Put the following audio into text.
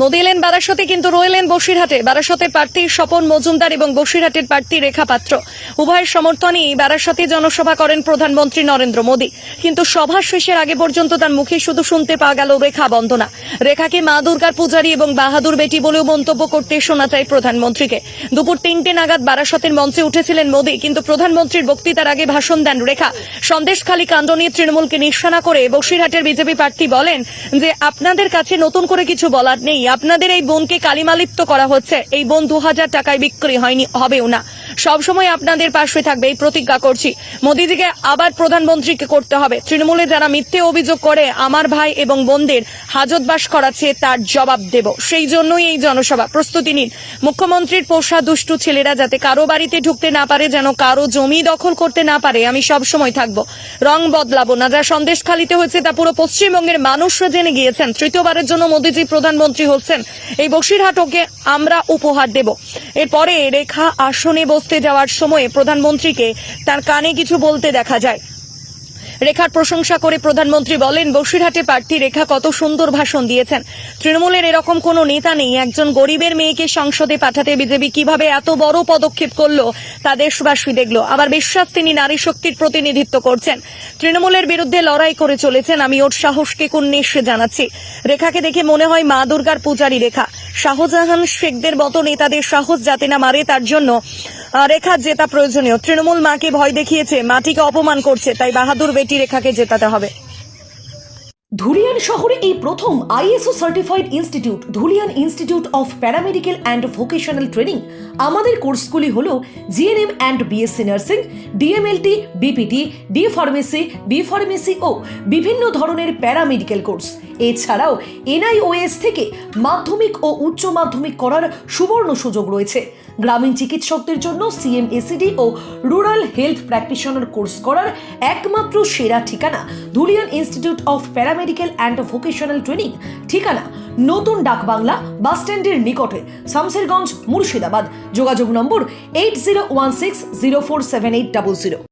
মোদি এলেন বারাসতে, কিন্তু রয়েলেন বসিরহাটে। বারাসতের প্রার্থী স্বপন মজুমদার এবং বসিরহাটের প্রার্থী রেখা পাত্র। উভয়ের সমর্থনেই বারাসতে জনসভা করেন প্রধানমন্ত্রী নরেন্দ্র মোদী। কিন্তু সভা শেষের আগে পর্যন্ত তার মুখে শুধু শুনতে পাওয়া গেল রেখা বন্দনা। রেখাকে মা দুর্গার পূজারী এবং বাহাদুর বেটি বলেও মন্তব্য করতে শোনা যায় প্রধানমন্ত্রীকে। দুপুর তিনটে নাগাদ বারাসতের মঞ্চে উঠেছিলেন মোদী, কিন্তু প্রধানমন্ত্রীর বক্তৃতার আগে ভাষণ দেন রেখা। সন্দেশখালী কাণ্ড নিয়ে তৃণমূলকে নিশানা করে বসিরহাটের বিজেপি প্রার্থী বলেন যে, আপনাদের কাছে নতুন করে কিছু বলার নেই। আপনাদের এই বোনকে কালিমালিপ্ত করা হচ্ছে। এই বোন দু হাজার টাকায় বিক্রি হয়নি, হবেও না। সবসময় আপনাদের পাশে থাকবে, এই প্রতিজ্ঞা করছি। মোদীজিকে আবার প্রধানমন্ত্রীকে করতে হবে। তৃণমূলে যারা মিথ্যে অভিযোগ করে, আমার ভাই এবং বোনদের হাজতবাস করাচ্ছে তার জবাব দেব। সেই জন্যই এই জনসভা। প্রস্তুতি নিন। মুখ্যমন্ত্রীর পোষা দুষ্টু ছেলেরা যাতে কারও বাড়িতে ঢুকতে না পারে, যেন কারও জমি দখল করতে না পারে, আমি সব সময় থাকব। রং বদলাবো। না, যা সন্দেশ খালিতে হয়েছে তা পুরো পশ্চিমবঙ্গের মানুষরা জেনে গিয়েছেন। তৃতীয়বারের জন্য মোদীজি প্রধানমন্ত্রী হচ্ছেন। এই বসিরহাটকে আমরা উপহার দেব। এরপরে রেখা আসনে বসতে যাওয়ার সময়ে প্রধানমন্ত্রীকে তার কানে কিছু বলতে দেখা যায়। রেখার প্রশংসা করে প্রধানমন্ত্রী বলেন, বসিরহাটে প্রার্থী রেখা কত সুন্দর ভাষণ দিয়েছেন। তৃণমূলের এরকম কোনো নেতা নেই, একজন গরিবের মেয়েকে সংসদে পাঠাতে বিজেপি কীভাবে এত বড় পদক্ষেপ করল, তা দেশবাসী দেখল। আমার বিশ্বাস তিনি নারী শক্তির প্রতিনিধিত্ব করছেন। তৃণমূলের বিরুদ্ধে লড়াই করে চলেছেন, আমি ওর সাহসকে কুন্নেশে জানাচ্ছি। রেখাকে দেখে মনে হয় মা দুর্গার পূজারী রেখা। শাহজাহান শেখদের মতো নেতাদের সাহস যাতে না মারে, তার জন্য রেখা জেতা প্রয়োজনীয়। তৃণমূল মাকে ভয় দেখিয়েছে, মাটিকে অপমান করছে, তাই বাহাদুর বেটি রেখাকে জেতাতে হবে। ধুলিয়ান শহরে এই প্রথম ISO certified institute, Dhulian institute of paramedical and vocational training. আমাদের কোর্সগুলি হল GNM and BSc nursing, DMLT, BPT, D pharmacy, B pharmacy ও বিভিন্ন ধরনের প্যারামেডিক্যাল কোর্স। এছাড়াও এনআইওএস থেকে মাধ্যমিক ও উচ্চ মাধ্যমিক করার সুবর্ণ সুযোগ রয়েছে। গ্রামীণ চিকিৎসকদের জন্য সিএমএসিডি ও রুরাল হেলথ প্র্যাকটিশনার কোর্স করার একমাত্র সেরা ঠিকানা Dhulian institute of paramedical and vocational training. ঠিকানা নতুন ডাকবাংলা বাস স্ট্যান্ডের নিকটে, শামসেরগঞ্জ, মুর্শিদাবাদ। যোগাযোগ number eight zero one six zero four seven eight double zero.